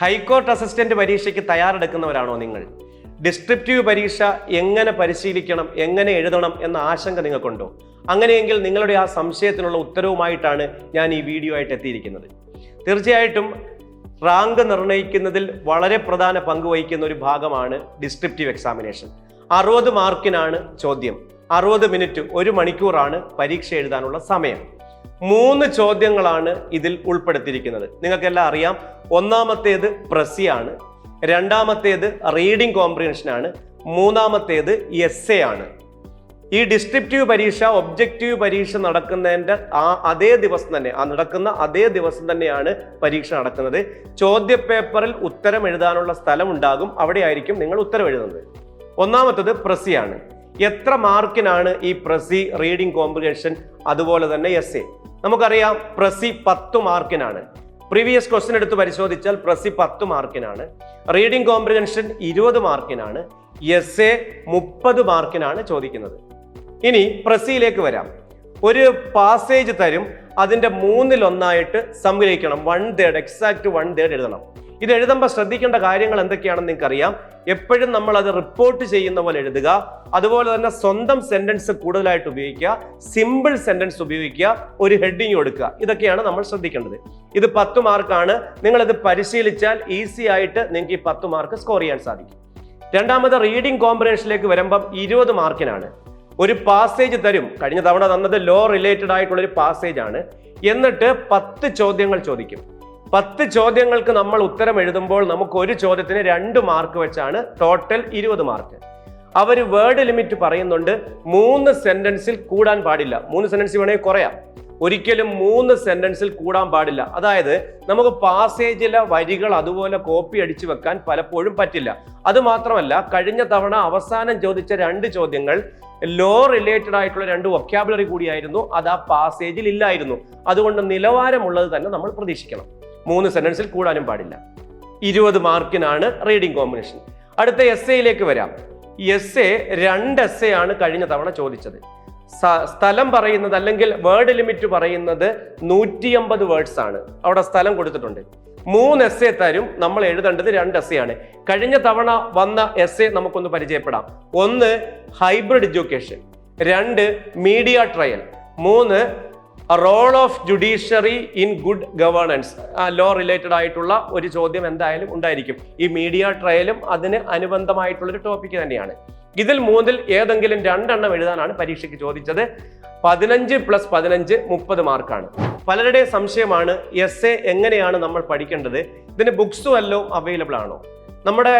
High court assistant പരീക്ഷയ്ക്ക് തയ്യാറെടുക്കുന്നവരാണോ നിങ്ങൾ? Descriptive പരീക്ഷ എങ്ങനെ പരിശീലിക്കണം എങ്ങനെ എഴുതണം എന്ന ആശങ്ക നിങ്ങൾക്കുണ്ടോ? അങ്ങനെയെങ്കിൽ നിങ്ങളുടെ ആ സംശയത്തിനുള്ള ഉത്തരവുമായിട്ടാണ് ഞാൻ ഈ വീഡിയോ ആയിട്ട് എത്തിയിരിക്കുന്നത്. തീർച്ചയായിട്ടും റാങ്ക് നിർണയിക്കുന്നതിൽ വളരെ പ്രധാന പങ്ക് വഹിക്കുന്ന ഒരു ഭാഗമാണ് ഡിസ്ക്രിപ്റ്റീവ് എക്സാമിനേഷൻ. അറുപത് മാർക്കിനാണ് ചോദ്യം. അറുപത് മിനിറ്റ് ഒരു മണിക്കൂറാണ് പരീക്ഷ എഴുതാനുള്ള സമയം. മൂന്ന് ചോദ്യങ്ങളാണ് ഇതിൽ ഉൾപ്പെടുത്തിയിരിക്കുന്നത്. നിങ്ങൾക്കെല്ലാം അറിയാം ഒന്നാമത്തേത് പ്രസിയാണ് രണ്ടാമത്തേത് റീഡിംഗ് കോംപ്രിഹെൻഷൻ ആണ് മൂന്നാമത്തേത് എസ് എ ആണ്. ഈ ഡിസ്ക്രിപ്റ്റീവ് പരീക്ഷ ഒബ്ജക്റ്റീവ് പരീക്ഷ നടക്കുന്നതിന്റെ ആ അതേ ദിവസം തന്നെ ആ നടക്കുന്ന അതേ ദിവസം തന്നെയാണ് പരീക്ഷ നടക്കുന്നത്. ചോദ്യപേപ്പറിൽ ഉത്തരം എഴുതാനുള്ള സ്ഥലം ഉണ്ടാകും അവിടെയായിരിക്കും നിങ്ങൾ ഉത്തരം എഴുതുന്നത്. ഒന്നാമത്തത് പ്രസിയാണ് എത്ര മാർക്കിനാണ് ഈ പ്രസി റീഡിംഗ് കോമ്പിനേഷൻ അതുപോലെ തന്നെ എസ് എ നമുക്കറിയാം പ്രസി പത്ത് മാർക്കിനാണ്. പ്രീവിയസ് ക്വസ്റ്റ്യൻ എടുത്ത് പരിശോധിച്ചാൽ പ്രസി പത്ത് മാർക്കിനാണ്. റീഡിംഗ് കോമ്പിനേഷൻ ഇരുപത് മാർക്കിനാണ്. എസ് എ മുപ്പത് മാർക്കിനാണ് ചോദിക്കുന്നത്. ഇനി പ്രസിയിലേക്ക് വരാം. ഒരു പാസേജ് തരും. അതിന്റെ മൂന്നിലൊന്നായിട്ട് സംഗ്രഹിക്കണം. One third exact one third എഴുതണം. ഇത് എഴുതുമ്പോൾ ശ്രദ്ധിക്കേണ്ട കാര്യങ്ങൾ എന്തൊക്കെയാണെന്ന് നിങ്ങൾക്ക് അറിയാം എപ്പോഴും നമ്മൾ അത് റിപ്പോർട്ട് ചെയ്യുന്ന പോലെ എഴുതുക. അതുപോലെ തന്നെ സ്വന്തം സെന്റൻസ് കൂടുതലായിട്ട് ഉപയോഗിക്കുക. സിമ്പിൾ സെന്റൻസ് ഉപയോഗിക്കുക. ഒരു ഹെഡിങ് കൊടുക്കുക. ഇതൊക്കെയാണ് നമ്മൾ ശ്രദ്ധിക്കേണ്ടത്. ഇത് പത്ത് മാർക്കാണ് നിങ്ങൾ ഇത് പരിശീലിച്ചാൽ ഈസി ആയിട്ട് നിങ്ങൾക്ക് ഈ പത്ത് മാർക്ക് സ്കോർ ചെയ്യാൻ സാധിക്കും. രണ്ടാമത് റീഡിംഗ് കോമ്പിനേഷനിലേക്ക് വരുമ്പം ഇരുപത് മാർക്കിനാണ്. ഒരു പാസേജ് തരും. കഴിഞ്ഞ തവണ തന്നത് ലോ റിലേറ്റഡ് ആയിട്ടുള്ള ഒരു പാസേജ് ആണ്. എന്നിട്ട് പത്ത് ചോദ്യങ്ങൾ ചോദിക്കും. പത്ത് ചോദ്യങ്ങൾക്ക് നമ്മൾ ഉത്തരം എഴുതുമ്പോൾ നമുക്ക് ഒരു ചോദ്യത്തിന് രണ്ട് മാർക്ക് വെച്ചാണ് ടോട്ടൽ ഇരുപത് മാർക്ക്. അവർ വേർഡ് ലിമിറ്റ് പറയുന്നുണ്ട് മൂന്ന് സെന്റൻസിൽ കൂടാൻ പാടില്ല. മൂന്ന് സെന്റൻസ് വേണമെങ്കിൽ കുറയാം. ഒരിക്കലും മൂന്ന് സെന്റൻസിൽ കൂടാൻ പാടില്ല. അതായത് നമുക്ക് പാസേജിലെ വരികൾ അതുപോലെ കോപ്പി അടിച്ചു വെക്കാൻ പലപ്പോഴും പറ്റില്ല. അത് മാത്രമല്ല കഴിഞ്ഞ തവണ അവസാനം ചോദിച്ച രണ്ട് ചോദ്യങ്ങൾ ലോ റിലേറ്റഡ് ആയിട്ടുള്ള രണ്ട് വൊക്കാബുലറി കൂടിയായിരുന്നു. അത് ആ പാസേജിൽ ഇല്ലായിരുന്നു. അതുകൊണ്ട് നിലവാരമുള്ളത് തന്നെ നമ്മൾ പ്രതീക്ഷിക്കണം. മൂന്ന് സെന്റൻസിൽ കൂടാനും പാടില്ല. ഇരുപത് മാർക്കിനാണ് റീഡിംഗ് കോമ്പിനേഷൻ. അടുത്ത എസ് എയിലേക്ക് വരാം. എസ് എ രണ്ട് എസ് എ ആണ് കഴിഞ്ഞ തവണ ചോദിച്ചത്. സ്ഥലം പറയുന്നത് അല്ലെങ്കിൽ വേർഡ് ലിമിറ്റ് പറയുന്നത് നൂറ്റി അമ്പത് വേർഡ്സ് ആണ്. അവിടെ സ്ഥലം കൊടുത്തിട്ടുണ്ട്. മൂന്ന് എസ് എ തരും. നമ്മൾ എഴുതേണ്ടത് രണ്ട് എസ് എ ആണ്. കഴിഞ്ഞ തവണ വന്ന എസ് എ നമുക്കൊന്ന് പരിചയപ്പെടാം. ഒന്ന് ഹൈബ്രിഡ് എഡ്യൂക്കേഷൻ. രണ്ട് മീഡിയ ട്രയൽ. മൂന്ന് role of judiciary in good governance law related ആയിട്ടുള്ള ഒരു ചോദ്യം എന്തായാലും ഉണ്ടായിരിക്കും. ഈ മീഡിയ ട്രയലും അതിന് അനുബന്ധമായിട്ടുള്ളൊരു ടോപ്പിക് തന്നെയാണ്. ഇതിൽ മൂന്നിൽ ഏതെങ്കിലും രണ്ടെണ്ണം എഴുതാനാണ് പരീക്ഷയ്ക്ക് ചോദിച്ചത്. പതിനഞ്ച് പ്ലസ് പതിനഞ്ച് മുപ്പത് മാർക്കാണ് പലരുടെയും സംശയമാണ് എസ് എങ്ങനെയാണ് നമ്മൾ പഠിക്കേണ്ടത്? ഇതിന് ബുക്സ് വല്ലതും അവൈലബിൾ ആണോ? നമ്മുടെ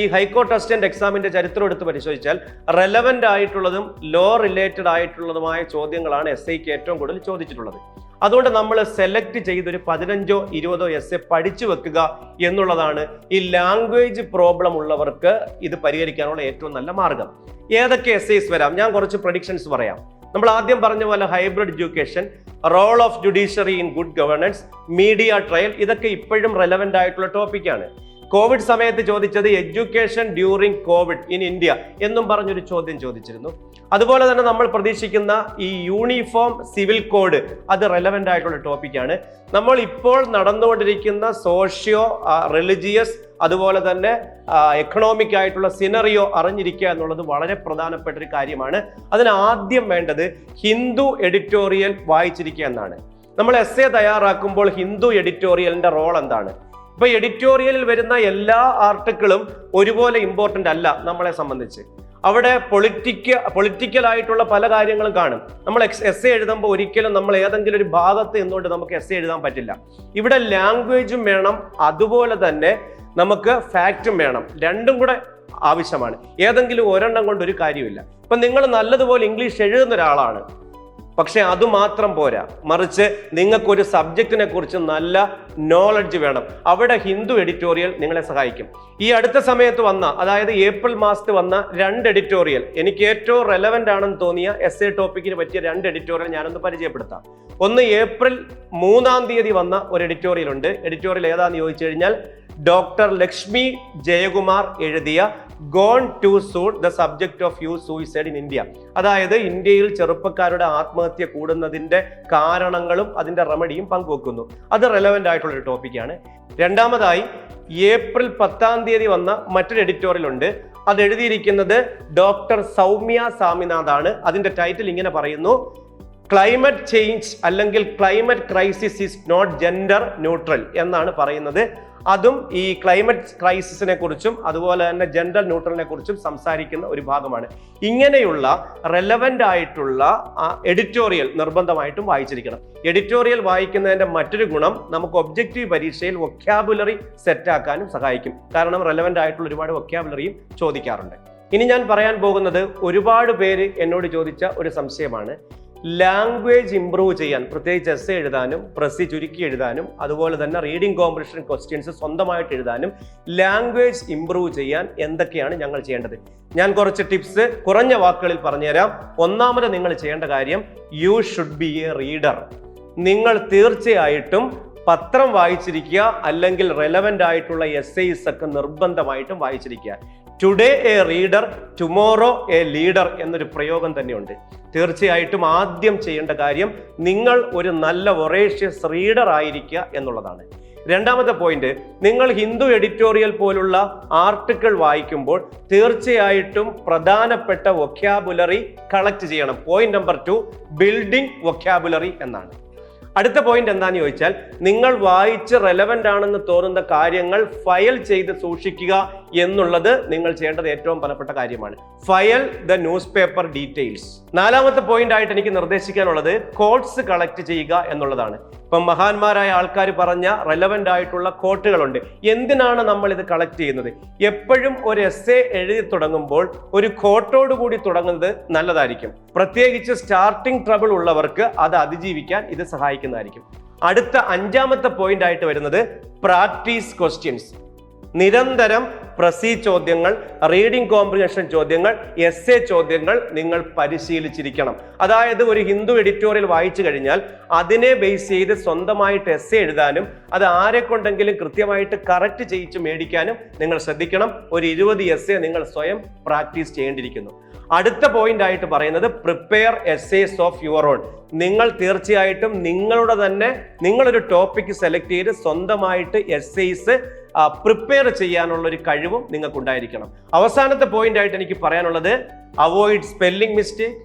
ഈ ഹൈക്കോർട്ട് അസിസ്റ്റന്റ് എക്സാമിന്റെ ചരിത്രം എടുത്ത് പരിശോധിച്ചാൽ റെലവെന്റ് ആയിട്ടുള്ളതും ലോ റിലേറ്റഡ് ആയിട്ടുള്ളതുമായ ചോദ്യങ്ങളാണ് എസ് ഐക്ക് ഏറ്റവും കൂടുതൽ ചോദിച്ചിട്ടുള്ളത്. അതുകൊണ്ട് നമ്മൾ സെലക്ട് ചെയ്തൊരു പതിനഞ്ചോ ഇരുപതോ എസ് എ പഠിച്ചു വെക്കുക എന്നുള്ളതാണ് ഈ ലാംഗ്വേജ് പ്രോബ്ലം ഉള്ളവർക്ക് ഇത് പരിഹരിക്കാനുള്ള ഏറ്റവും നല്ല മാർഗം. ഏതൊക്കെ എസ് ഐസ് വരാം? ഞാൻ കുറച്ച് പ്രഡിക്ഷൻസ് പറയാം. നമ്മൾ ആദ്യം പറഞ്ഞ പോലെ hybrid education role of judiciary in good governance media trial ഇതൊക്കെ ഇപ്പോഴും റെലവെന്റ് ആയിട്ടുള്ള ടോപ്പിക്കാണ് കോവിഡ് സമയത്ത് ചോദിച്ചത് education during covid in India എന്നും പറഞ്ഞൊരു ചോദ്യം ചോദിച്ചിരുന്നു. അതുപോലെ തന്നെ നമ്മൾ പ്രതീക്ഷിക്കുന്ന ഈ യൂണിഫോം സിവിൽ കോഡ് അത് റെലവെന്റ് ആയിട്ടുള്ള ടോപ്പിക്കാണ്. നമ്മൾ ഇപ്പോൾ നടന്നുകൊണ്ടിരിക്കുന്ന സോഷ്യോ റിലിജിയസ് അതുപോലെ തന്നെ എക്കണോമിക് ആയിട്ടുള്ള സിനറിയോ അറിഞ്ഞിരിക്കുക എന്നുള്ളത് വളരെ പ്രധാനപ്പെട്ട ഒരു കാര്യമാണ്. അതിന് ആദ്യം വേണ്ടത് ഹിന്ദു എഡിറ്റോറിയൽ വായിച്ചിരിക്കുക എന്നാണ്. നമ്മൾ എസ് എ തയ്യാറാക്കുമ്പോൾ ഹിന്ദു എഡിറ്റോറിയലിന്റെ റോൾ എന്താണ്? ഇപ്പൊ എഡിറ്റോറിയലിൽ വരുന്ന എല്ലാ ആർട്ടിക്കിളും ഒരുപോലെ ഇമ്പോർട്ടന്റ് അല്ല നമ്മളെ സംബന്ധിച്ച്. അവിടെ പൊളിറ്റിക്ക പൊളിറ്റിക്കൽ ആയിട്ടുള്ള പല കാര്യങ്ങളും കാണും. നമ്മൾ എക്സ് എസ് എ എഴുതുമ്പോൾ ഒരിക്കലും നമ്മൾ ഏതെങ്കിലും ഒരു ഭാഗത്ത് നിന്നുകൊണ്ട് നമുക്ക് എസ് എ എഴുതാൻ പറ്റില്ല. ഇവിടെ ലാംഗ്വേജും വേണം അതുപോലെ തന്നെ നമുക്ക് ഫാക്റ്റും വേണം. രണ്ടും കൂടെ ആവശ്യമാണ്. ഏതെങ്കിലും ഒരെണ്ണം കൊണ്ട് ഒരു കാര്യമില്ല ഇപ്പൊ നിങ്ങൾ നല്ലതുപോലെ ഇംഗ്ലീഷ് എഴുതുന്ന ഒരാളാണ്. പക്ഷെ അതുമാത്രം പോരാ. മറിച്ച് നിങ്ങൾക്കൊരു സബ്ജക്റ്റിനെ കുറിച്ച് നല്ല നോളജ് വേണം. അവിടെ ഹിന്ദു എഡിറ്റോറിയൽ നിങ്ങളെ സഹായിക്കും. ഈ അടുത്ത സമയത്ത് വന്ന അതായത് ഏപ്രിൽ മാസത്തിൽ വന്ന രണ്ട് എഡിറ്റോറിയൽ എനിക്ക് ഏറ്റവും റെലവെന്റ് ആണെന്ന് തോന്നിയ എസ് എ ടോപ്പിക്കിന് പറ്റിയ രണ്ട് എഡിറ്റോറിയൽ ഞാനൊന്ന് പരിചയപ്പെടുത്താം. ഒന്ന് ഏപ്രിൽ മൂന്നാം തീയതി വന്ന ഒരു എഡിറ്റോറിയൽ ഉണ്ട്. എഡിറ്റോറിയൽ ഏതാന്ന് ചോദിച്ചു കഴിഞ്ഞാൽ ഡോക്ടർ ലക്ഷ്മി ജയകുമാർ എഴുതിയ gone too suit the subject of you suicide in India അതായത് ഇന്ത്യയിൽ ചെറുപ്പക്കാരുടെ ആത്മഹത്യ കൂടുന്നതിന്റെ കാരണങ്ങളും അതിന്റെ റെമഡിയും പങ്കുവെക്കുന്നു. അത് റെലവെന്റ് ആയിട്ടുള്ള ഒരു ടോപ്പിക്കാണ് രണ്ടാമതായി ഏപ്രിൽ പത്താം തീയതി വന്ന മറ്റൊരു എഡിറ്റോറിയൽ ഉണ്ട് അത് എഴുതിയിരിക്കുന്നത് ഡോക്ടർ സൗമ്യ സാമിനാഥാണ് അതിന്റെ ടൈറ്റിൽ ഇങ്ങനെ പറയുന്നു ക്ലൈമറ്റ് ചേഞ്ച് അല്ലെങ്കിൽ climate crisis is not gender neutral എന്നാണ് പറയുന്നത്. അതും ഈ ക്ലൈമറ്റ് ക്രൈസിസിനെ കുറിച്ചും അതുപോലെ തന്നെ ജെൻഡർ ന്യൂട്രലിനെ കുറിച്ചും സംസാരിക്കുന്ന ഒരു ഭാഗമാണ്. ഇങ്ങനെയുള്ള റെലവന്റ് ആയിട്ടുള്ള എഡിറ്റോറിയൽ നിർബന്ധമായിട്ടും വായിച്ചിരിക്കണം. എഡിറ്റോറിയൽ വായിക്കുന്നതിന്റെ മറ്റൊരു ഗുണം നമുക്ക് ഒബ്ജക്റ്റീവ് പരീക്ഷയിൽ വൊക്യാബുലറി സെറ്റാക്കാനും സഹായിക്കും. കാരണം റെലവന്റ് ആയിട്ടുള്ള ഒരുപാട് വൊക്കാബുലറിയും ചോദിക്കാറുണ്ട്. ഇനി ഞാൻ പറയാൻ പോകുന്നത് ഒരുപാട് പേര് എന്നോട് ചോദിച്ച ഒരു സംശയമാണ്. ലാംഗ്വേജ് ഇമ്പ്രൂവ് ചെയ്യാൻ പ്രത്യേകിച്ച് എസ് എഴുതാനും പ്രസി ചുരുക്കി എഴുതാനും അതുപോലെ തന്നെ റീഡിംഗ് കോമ്പറ്റീഷൻ ക്വസ്റ്റ്യൻസ് സ്വന്തമായിട്ട് എഴുതാനും ലാംഗ്വേജ് ഇമ്പ്രൂവ് ചെയ്യാൻ എന്തൊക്കെയാണ് ഞങ്ങൾ ചെയ്യേണ്ടത്? ഞാൻ കുറച്ച് ടിപ്സ് കുറഞ്ഞ വാക്കുകളിൽ പറഞ്ഞുതരാം. ഒന്നാമത് നിങ്ങൾ ചെയ്യേണ്ട കാര്യം you should be a reader നിങ്ങൾ തീർച്ചയായിട്ടും പത്രം വായിച്ചിരിക്കുക അല്ലെങ്കിൽ റെലവന്റ് ആയിട്ടുള്ള എസ് ഐസ് ഒക്കെ നിർബന്ധമായിട്ടും വായിച്ചിരിക്കുക. Today a reader tomorrow a leader എന്നൊരു പ്രയോഗം തന്നെയുണ്ട്. തീർച്ചയായിട്ടും ആദ്യം ചെയ്യേണ്ട കാര്യം നിങ്ങൾ ഒരു നല്ല ഒറേഷ്യസ് റീഡർ ആയിരിക്കുക എന്നുള്ളതാണ്. രണ്ടാമത്തെ പോയിന്റ് നിങ്ങൾ ഹിന്ദു എഡിറ്റോറിയൽ പോലുള്ള ആർട്ടിക്കിൾ വായിക്കുമ്പോൾ തീർച്ചയായിട്ടും പ്രധാനപ്പെട്ട വൊക്യാബുലറി കളക്ട് ചെയ്യണം. Point number two building vocabulary എന്നാണ്. അടുത്ത പോയിന്റ് എന്താണെന്ന് ചോദിച്ചാൽ നിങ്ങൾ വായിച്ച് റെലവെന്റ് ആണെന്ന് തോന്നുന്ന കാര്യങ്ങൾ ഫയൽ ചെയ്ത് സൂക്ഷിക്കുക. എന്നുള്ളത് നിങ്ങൾ ചെയ്യേണ്ടത് ഏറ്റവും പ്രധാനപ്പെട്ട കാര്യമാണ്. File the newspaper details നാലാമത്തെ പോയിന്റ് ആയിട്ട് എനിക്ക് നിർദ്ദേശിക്കാനുള്ളത് കോട്ട്സ് കളക്ട് ചെയ്യുക എന്നുള്ളതാണ്. ഇപ്പം മഹാന്മാരായ ആൾക്കാർ പറഞ്ഞ റെലവന്റ് ആയിട്ടുള്ള കോട്ടുകളുണ്ട് എന്തിനാണ് നമ്മൾ ഇത് കളക്ട് ചെയ്യുന്നത്? എപ്പോഴും ഒരു എസ് എഴുതി തുടങ്ങുമ്പോൾ ഒരു കോട്ടോട് കൂടി തുടങ്ങുന്നത് നല്ലതായിരിക്കും. പ്രത്യേകിച്ച് സ്റ്റാർട്ടിംഗ് ട്രബിൾ ഉള്ളവർക്ക് അത് അതിജീവിക്കാൻ ഇത് സഹായിക്കുന്നതായിരിക്കും. അടുത്ത അഞ്ചാമത്തെ പോയിന്റ് ആയിട്ട് വരുന്നത് പ്രാക്ടീസ് ക്വസ്റ്റ്യൻസ് നിരന്തരം പ്രസി ചോദ്യങ്ങൾ റീഡിംഗ് കോമ്പ്രിഹെൻഷൻ ചോദ്യങ്ങൾ എസ് എ ചോദ്യങ്ങൾ നിങ്ങൾ പരിശീലിച്ചിരിക്കണം. അതായത് ഒരു ഹിന്ദു എഡിറ്റോറിയൽ വായിച്ചു കഴിഞ്ഞാൽ അതിനെ ബേസ് ചെയ്ത് സ്വന്തമായിട്ട് എസ് എ എഴുതാനും അത് ആരെ കൊണ്ടെങ്കിലും കൃത്യമായിട്ട് കറക്റ്റ് ചെയ്യിച്ച് മേടിക്കാനും നിങ്ങൾ ശ്രദ്ധിക്കണം. ഒരു ഇരുപത് എസ് എ നിങ്ങൾ സ്വയം പ്രാക്ടീസ് ചെയ്യേണ്ടിയിരിക്കുന്നു. അടുത്ത പോയിന്റ് ആയിട്ട് പറയുന്നത് prepare S S of your own നിങ്ങൾ തീർച്ചയായിട്ടും നിങ്ങളുടെ തന്നെ നിങ്ങളൊരു ടോപ്പിക് സെലക്ട് ചെയ്ത് സ്വന്തമായിട്ട് എസ് എസ് പ്രിപ്പയർ ചെയ്യാനുള്ള ഒരു കഴിവും നിങ്ങൾക്ക് ഉണ്ടായിരിക്കണം അവസാനത്തെ പോയിന്റ് ആയിട്ട് എനിക്ക് പറയാനുള്ളത് avoid spelling mistake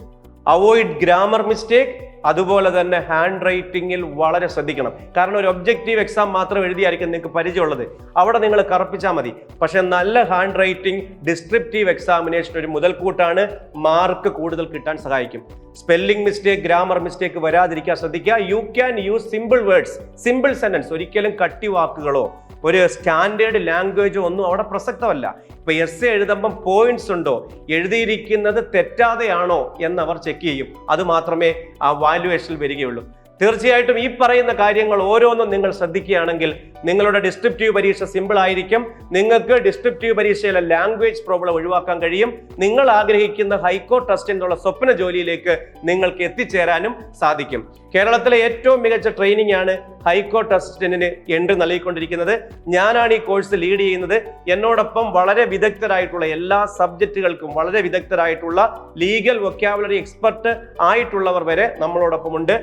avoid grammar mistake അതുപോലെ തന്നെ ഹാൻഡ് റൈറ്റിങ്ങിൽ വളരെ ശ്രദ്ധിക്കണം. കാരണം ഒരു ഒബ്ജക്റ്റീവ് എക്സാം മാത്രം എഴുതിയായിരിക്കും നിങ്ങൾക്ക് പരിചയമുള്ളത്. അവിടെ നിങ്ങൾ കറപ്പിച്ചാൽ മതി. പക്ഷെ നല്ല ഹാൻഡ് റൈറ്റിംഗ് ഡിസ്ക്രിപ്റ്റീവ് എക്സാമിനേഷൻ ഒരു മുതൽക്കൂട്ടാണ് മാർക്ക് കൂടുതൽ കിട്ടാൻ സഹായിക്കും. സ്പെല്ലിംഗ് മിസ്റ്റേക്ക് ഗ്രാമർ മിസ്റ്റേക്ക് വരാതിരിക്കാൻ ശ്രദ്ധിക്കുക. You can use simple words simple sentence ഒരിക്കലും കട്ടി വാക്കുകളോ ഒരു സ്റ്റാൻഡേർഡ് ലാംഗ്വേജ് ഒന്നും അവിടെ പ്രസക്തമല്ല. ഇപ്പൊ എസ് എഴുതുമ്പം പോയിന്റ്സ് ഉണ്ടോ? എഴുതിയിരിക്കുന്നത് തെറ്റാതെയാണോ എന്ന് അവർ ചെക്ക് ചെയ്യും. അത് മാത്രമേ ആ വാല്യുവേഷനിൽ വരികയുള്ളൂ. തീർച്ചയായിട്ടും ഈ പറയുന്ന കാര്യങ്ങൾ ഓരോന്നും നിങ്ങൾ ശ്രദ്ധിക്കുകയാണെങ്കിൽ നിങ്ങളുടെ ഡിസ്ക്രിപ്റ്റീവ് പരീക്ഷ സിമ്പിൾ ആയിരിക്കും. നിങ്ങൾക്ക് ഡിസ്ക്രിപ്റ്റീവ് പരീക്ഷയിലെ ലാംഗ്വേജ് പ്രോബ്ലം ഒഴിവാക്കാൻ കഴിയും. നിങ്ങൾ ആഗ്രഹിക്കുന്ന ഹൈക്കോർട്ട് ടെസ്റ്റിനുള്ള സ്വപ്ന ജോലിയിലേക്ക് നിങ്ങൾക്ക് എത്തിച്ചേരാനും സാധിക്കും. കേരളത്തിലെ ഏറ്റവും മികച്ച ട്രെയിനിങ് ആണ് ഹൈക്കോർട്ട് അസിസ്റ്റന്റിന് എൻട്രി നൽകിക്കൊണ്ടിരിക്കുന്നത്. ഞാനാണ് ഈ കോഴ്സ് ലീഡ് ചെയ്യുന്നത്. എന്നോടൊപ്പം വളരെ വിദഗ്ധരായിട്ടുള്ള എല്ലാ സബ്ജക്റ്റുകൾക്കും വളരെ വിദഗ്ധരായിട്ടുള്ള ലീഗൽ വൊക്കാബുലറി എക്സ്പെർട്ട് ആയിട്ടുള്ളവർ വരെ നമ്മളോടൊപ്പം ഉണ്ട്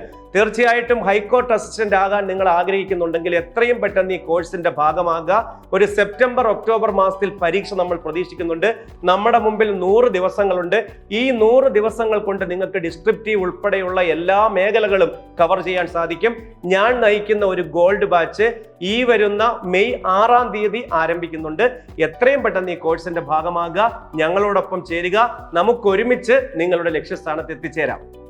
തീർച്ചയായിട്ടും ഹൈക്കോർട്ട് അസിസ്റ്റന്റ് ആകാൻ നിങ്ങൾ ആഗ്രഹിക്കുന്നുണ്ടെങ്കിൽ എത്രയും പെട്ടെന്ന് ഈ കോഴ്സിന്റെ ഭാഗമാകുക. ഒരു സെപ്റ്റംബർ ഒക്ടോബർ മാസത്തിൽ പരീക്ഷ നമ്മൾ പ്രതീക്ഷിക്കുന്നുണ്ട്. നമ്മുടെ മുമ്പിൽ നൂറ് ദിവസങ്ങളുണ്ട്. ഈ നൂറ് ദിവസങ്ങൾ കൊണ്ട് നിങ്ങൾക്ക് ഡിസ്ക്രിപ്റ്റീവ് ഉൾപ്പെടെയുള്ള എല്ലാ മേഖലകളും കവർ ചെയ്യാൻ സാധിക്കും. ഞാൻ നയിക്കുന്ന ഒരു ഗോൾഡ് ബാച്ച് ഈ വരുന്ന മെയ് ആറാം തീയതി ആരംഭിക്കുന്നുണ്ട്. എത്രയും പെട്ടെന്ന് ഈ കോഴ്സിന്റെ ഭാഗമാകുക. ഞങ്ങളോടൊപ്പം ചേരുക. നമുക്കൊരുമിച്ച് നിങ്ങളുടെ ലക്ഷ്യസ്ഥാനത്ത് എത്തിച്ചേരാം.